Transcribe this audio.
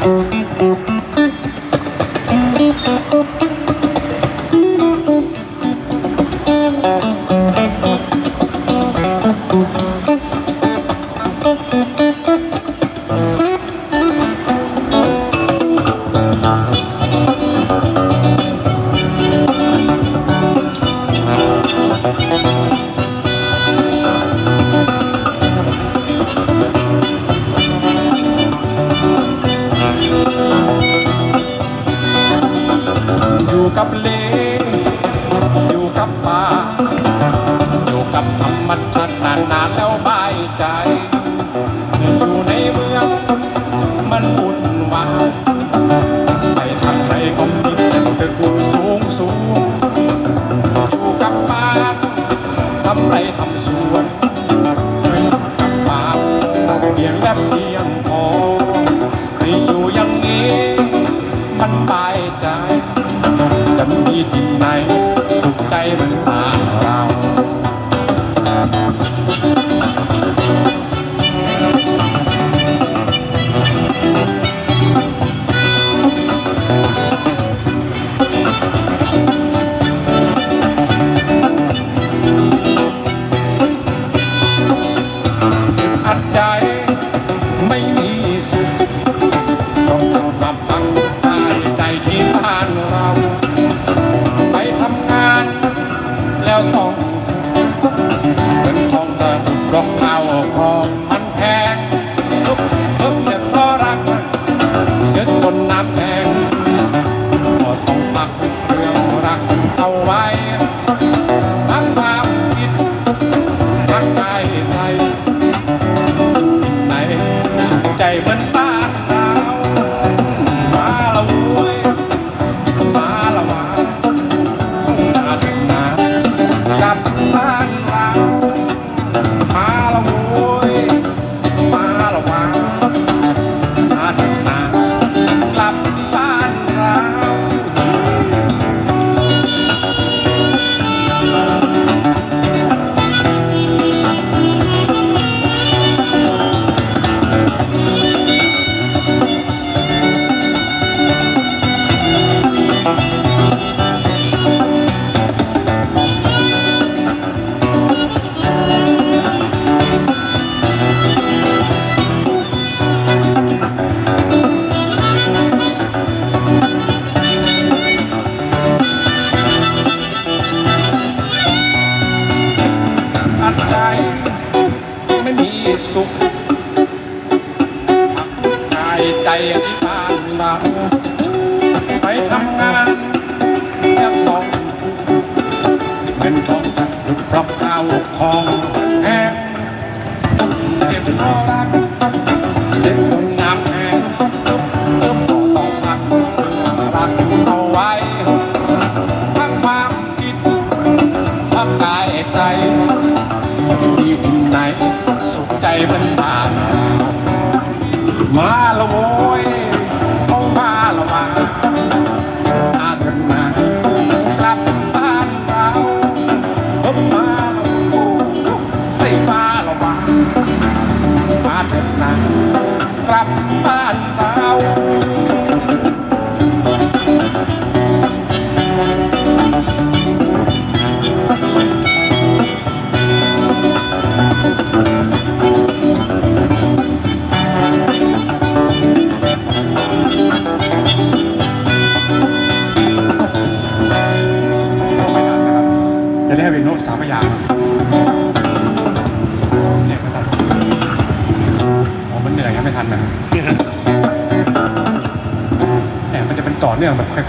อยู่ นานแล้วบายใจ อยู่ในเมืองมันวุ่นวายไปทางไหนก็มีแต่ตึกสูงสูงอยู่กับป้าทำไรทำสัดใจ ไม่มีสุขต้องกลับมาพักกายใจที่บ้านเรา ไปทำงานแล้วต้องเงินทองสะดุดรองเท้าของมันแพงทุกทุกเนี่ยเพราะรัก เสียจนน้ำแพงก็ต้องพักเรื่องรักเอาไว้ ใจเหมือนบ้า มีสุขกายใจที่บ้านเราไปทำงานแทบต้องเงินทองจะดุดพราะข้าวของแพงเจ็บเพราะรักเจ็บจนน้ำแห้งเริ่มก็ต้องพักรักเอาไว้ทั้งความคิดทั้งกายใจที่ไหนสุขใจ มันบ้านามาละโว้ สามพยางเนี่ยไม่ทันอ๋อมันเหนื่อยครับไม่ทันนะเนี่ยมันจะเป็นต่อเนื่องแบบคล้ายๆ